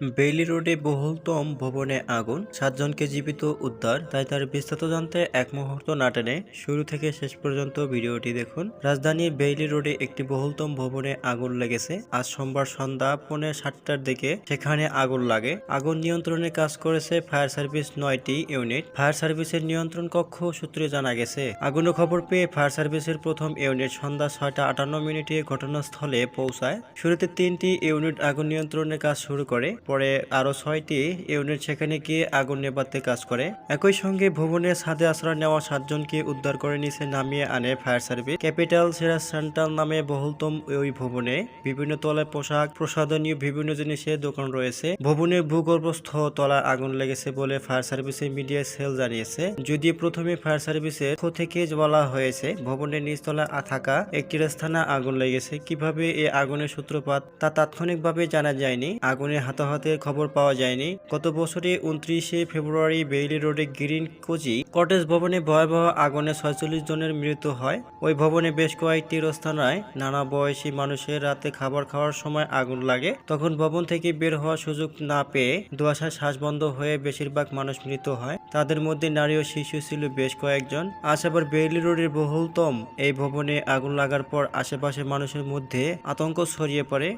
Bailey রোডে বহুলতম ভবনে আগুন, সাতজনকে জীবিত উদ্ধার, তাই তার বিস্তারিত জানতে এক মুহূর্ত না টেনে শুরু থেকে শেষ পর্যন্ত ভিডিওটি দেখুন। রাজধানীর বেইলি রোডে একটি বহুলতম ভবনে আগুন লেগেছে। আজ সোমবার সন্ধ্যা পৌনে সাতটার দিকে সেখানে আগুন লাগে। আগুন নিয়ন্ত্রণে কাজ করেছে ফায়ার সার্ভিস নয়টি ইউনিট। ফায়ার সার্ভিসের নিয়ন্ত্রণ কক্ষ সূত্রে জানা গেছে, আগুনের খবর পেয়ে ফায়ার সার্ভিসের প্রথম ইউনিট সন্ধ্যা ছয়টা আটান্ন মিনিটে ঘটনাস্থলে পৌঁছায়। শুরুতে তিনটি ইউনিট আগুন নিয়ন্ত্রণের কাজ শুরু করে। পরে আরও ছয়টি ইউনিট সেখানে গিয়ে আগুন নেভাতে কাজ করে। একই সঙ্গে ভবনের ছাদে আশ্রয় নেওয়া সাতজনকে উদ্ধার করে নিচে নামিয়ে আনে ফায়ার সার্ভিস। ক্যাপিটাল সেরা সেন্টার নামে বহুলতম ওই ভবনে। বিভিন্ন তলায় পোশাক, প্রসাধনীয় বিভিন্ন জিনিসের দোকান রয়েছে। ভবনের ভূগর্ভস্থ তলায় আগুন লেগেছে বলে ফায়ার সার্ভিসের মিডিয়া সেল জানিয়েছে। যদিও প্রথমে ফায়ার সার্ভিসের পক্ষ থেকে বলা হয়েছে, ভবনের নিচতলায় থাকা একটি স্থানে আগুন লেগেছে। কীভাবে এই আগুনের সূত্রপাত তা তাৎক্ষণিকভাবে জানা যায়নি। আগুনের হাতাহাতের খবর পাওয়া যায়নি। গত বছরে উনত্রিশে ফেব্রুয়ারি বেইলি রোডে গ্রিন কোচি কটেজ ভবনে ভয়াবহ আগুনে ছয়চল্লিশ জনের মৃত্যু হয়। ওই ভবনে বেশ কয়েকটি স্থানায় নানা বয়সী মানুষের রাতে খাবার খাওয়ার সময় আগুন লাগে। তখন ভবন থেকে বের হওয়ার সুযোগ না পেয়ে দুয়াশায় শ্বাস বন্ধ হয়ে বেশিরভাগ মানুষ মৃত হয়। তাদের মধ্যে নারী ও শিশু ছিল বেশ কয়েকজন। আজ আবার বেইলি রোডের বহুলতম এই ভবনে আগুন লাগার পর আশেপাশের মানুষের মধ্যে আতঙ্ক ছড়িয়ে পড়ে।